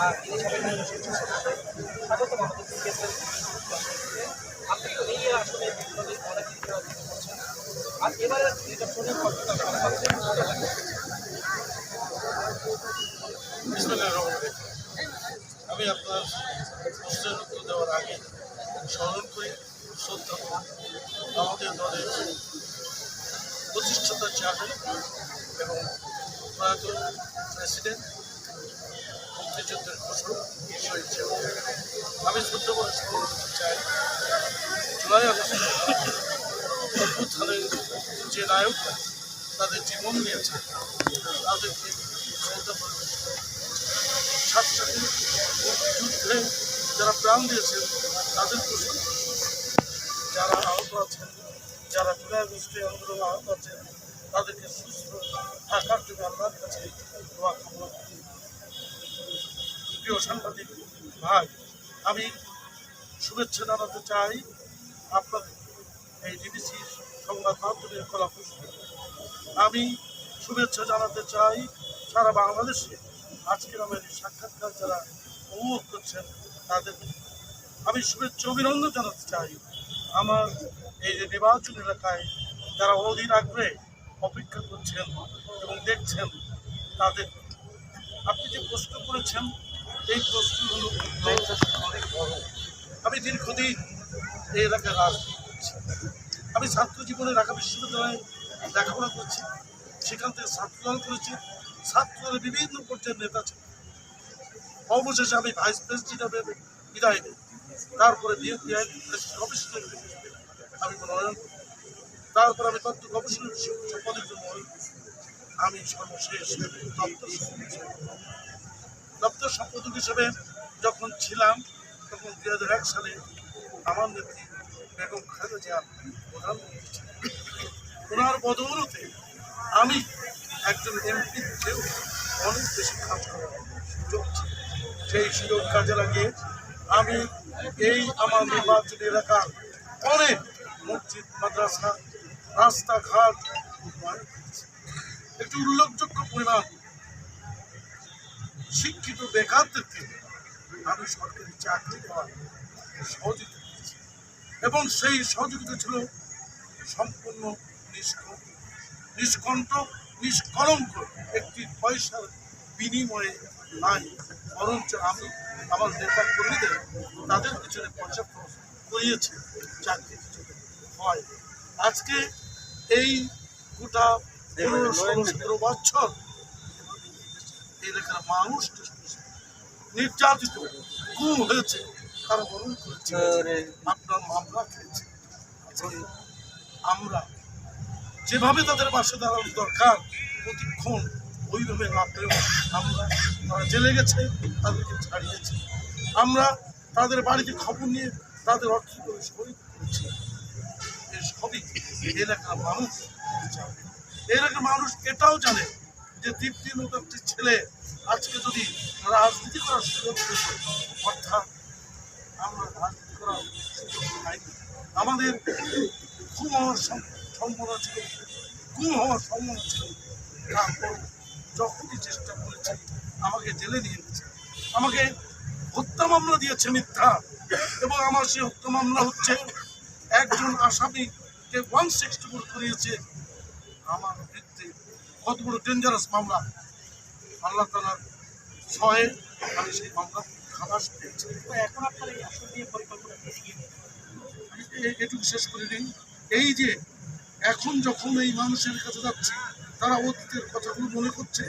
আর তিনি সাবেক স্বাগত আমাদের কেন্দ্রের আপনি তো এই আসলে বিপ্লবী অনেক কিছু করছেন আর এবারে নির্বাচনের কতটা ভালো পাচ্ছেন বিসমিল্লাহির রহমানির রহিম। আমি আপনার প্রশ্নের উত্তর দেওয়ার আগে স্মরণ করি আমাদের দলের প্রতিষ্ঠাতা চেয়ারম্যান এবং প্রয়াত প্রেসিডেন্ট মুক্তিযুদ্ধের ঘোষক শহীদ জিয়া। আমি শ্রদ্ধা করে স্মরণ চাই জুলাই আগস্ট অভ্যুত্থানের যে নায়করা তাদের জীবন নিয়েছে তাদেরকে শ্রদ্ধা করে প্রাণ দিয়েছেন তাদের প্রশ্ন যারা আহত আছেন, যারা জুলাই গোষ্ঠী আন্দোলনে আহত আছেন, তাদেরকে সুস্থ থাকার জন্য আল্লাহর কাছে। প্রিয় সাংবাদিক ভাই, আমি শুভেচ্ছা জানাতে চাই আপনাদের এই ডিবিসি সংবাদ মাধ্যমের কলা আমি শুভেচ্ছা জানাতে চাই সারা বাংলাদেশে আজকের আমার সাক্ষাৎকার যারা উপভোগ করছেন, তাদের আমি শুভেচ্ছা, অভিনন্দন জানাতে চাই আমার এই যে নির্বাচন এলাকায় যারা অধীর আগ্রহে অপেক্ষা করছেন এবং দেখছেন তাদের, আপনি যে প্রশ্ন করেছেন, এই প্রশ্নগুলো অনেক বড় আমি দীর্ঘদিন এই এলাকায় রাজনীতি আমি ছাত্র জীবনে ঢাকা বিশ্ববিদ্যালয়ে লেখাপড়া করছি। সেখান থেকে ছাত্রদল করেছি। ছাত্রদলের বিভিন্ন পর্যায়ের নেতা ছিল অবশেষে আমি ভাইস প্রেসিডেন্ট বিদায় নিই। তারপরে বিএনপি কমিশনের আমি মনোনয়ন তারপর আমি তথ্য গবেষণা সম্পাদক জন্য আমি সর্বশেষ দপ্তর। দপ্তর সম্পাদক হিসেবে যখন ছিলাম, তখন দুই হাজার এক সালে আমার নেত্রী বেগম খালেদা জিয়া প্রধানমন্ত্রী ছিলেন। ওনার বদৌলতে আমি একজন এমপির চেয়েও অনেক বেশি কাজ করার সুযোগ ছিল সেই সুযোগ কাজে লাগিয়ে আমি এই আমার নির্বাচনী এলাকার অনেক মসজিদ, মাদ্রাসা, রাস্তাঘাট একটি উল্লেখযোগ্য পরিমাণ শিক্ষিত বেকারদেরকে আমি সরকারি চাকরি দেওয়ার সহযোগিতা করেছি। এবং সেই সহযোগিতা ছিল সম্পূর্ণ নিষ্কণ্ঠ নিষ্কণ্ঠ, নিষ্কলঙ্ক একটি পয়সার বিনিময়ে নাই বরঞ্চ আমি আমার নেতা কর্মীদের তাদের পিছনে পয়সা খরচ করিয়েছে চাকরি হয় আজকে এই গোটা ষোলো বছর এই এলাকার মানুষ নির্যাতিত গুম হয়েছে তারা বরণ করেছে আপনার মামলা খেয়েছে। আমরা যেভাবে তাদের পাশে দাঁড়ানো দরকার প্রতিক্ষণ ওইভাবে না পেলেও আমরা তারা জেলে গেছে, তাদেরকে ছাড়িয়েছি। আমরা তাদের বাড়িতে খবর নিয়ে তাদের অর্থ করে শহীদ করেছি সবই এলাকার মানুষ জানে। এলাকার মানুষ এটাও জানে যে দীপ্তির মতো একটি ছেলে আজকে যদি রাজনীতি করার সুযোগ পেত, অর্থাৎ আমরা রাজনীতি করার সুযোগ আমাদের খুব হওয়ার সম- সম্ভাবনা ছিল গুম হওয়ার সম্ভাবনা ছিল। তারপর যখনই চেষ্টা করেছে আমাকে জেলে নিয়ে গেছে। আমাকে হত্যা মামলা দিয়েছে মিথ্যা। এবং আমার সেই হত্যা মামলা হচ্ছে একজন আসামিকে ওয়ান সিক্সটি ফোর করিয়েছে আমার বিরুদ্ধে কত বড় ডেঞ্জারাস মামলা। আল্লাহ তালার ছয়ে আমি সেই মামলা খালাস পেয়েছি। এখন আপনার এই আসন নিয়ে পরিকল্পনা এটুকু শেষ করে দিন এই যে এখন যখন এই মানুষের কাছে যাচ্ছি তারা অতীতের কথাগুলো মনে করছে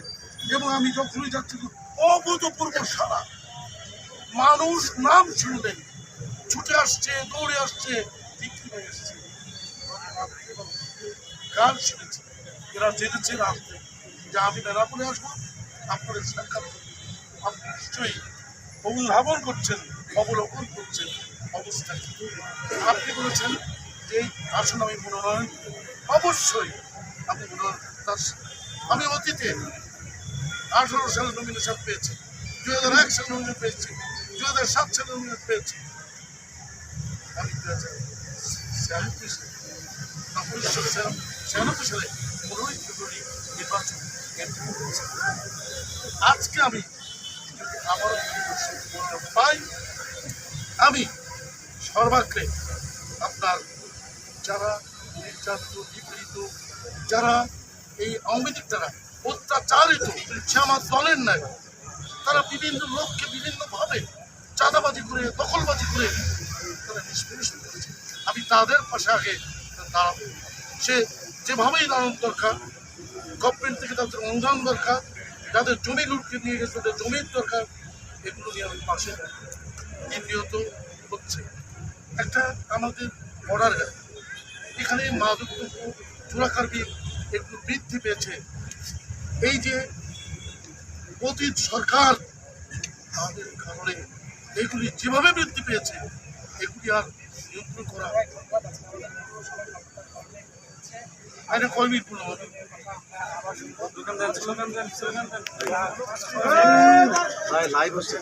এবং আমি যখনই যাচ্ছি অভূতপূর্ব সারা। মানুষ নাম শুনলে ছুটে আসছে, দৌড়ে আসছে বিক্রি হয়ে আসছে গান শুনেছে এরা জেনেছে রাখতে যে আমি বেনাপুরে আসব, আপনাদের সাক্ষাৎ। আপনি নিশ্চয়ই অনুধাবন করছেন অবলোকন করছেন, অবস্থা আপনি বলেছেন যে আসন আমি মনোনয়ন। অবশ্যই আমি মনোনয়ন আমি অতীতে আঠারো সালে নমিনেশন পেয়েছি, দুই হাজার এক সালে নমিনেশন পেয়েছি, দুই হাজার সাত সালে নমিনেশন পেয়েছি। আমি দুই হাজার ছিয়ানব্বই সালে ছিয়ানব্বই সালে পনেরোই ফেব্রুয়ারি নির্বাচন আজকে আমি যদি আবারও পাই। আমি সর্বাগ্রে আপনার যারা নির্যাতিত, নিপীড়িত, যারা এই আওয়ামী লীগ দ্বারা অত্যাচারিত, সে আমার দলের নাই। তারা বিভিন্ন লোককে বিভিন্নভাবে চাঁদাবাজি করে, দখলবাজি করে তারা নিষ্পেষণ করেছে। আমি তাদের পাশে আগে দাঁড়াবো। সে যেভাবেই দাঁড়ানো দরকার গভর্নমেন্ট থেকে তাদের অনুদান দরকার, যাদের জমি লুটকে নিয়ে গেছে তাদের জমির দরকার, এগুলো নিয়ে আমি পাশে নিয়ত হচ্ছে। একটা আমাদের বর্ডার এখানে মাদক চোরাকারবি একটু বৃদ্ধি পেয়েছে। এই যে অতীত সরকার তাদের কারণে এগুলি যেভাবে বৃদ্ধি পেয়েছে, এগুলি আর নিয়ন্ত্রণ করা আরে কয় মিনিট বললাম লাইভ হচ্ছে।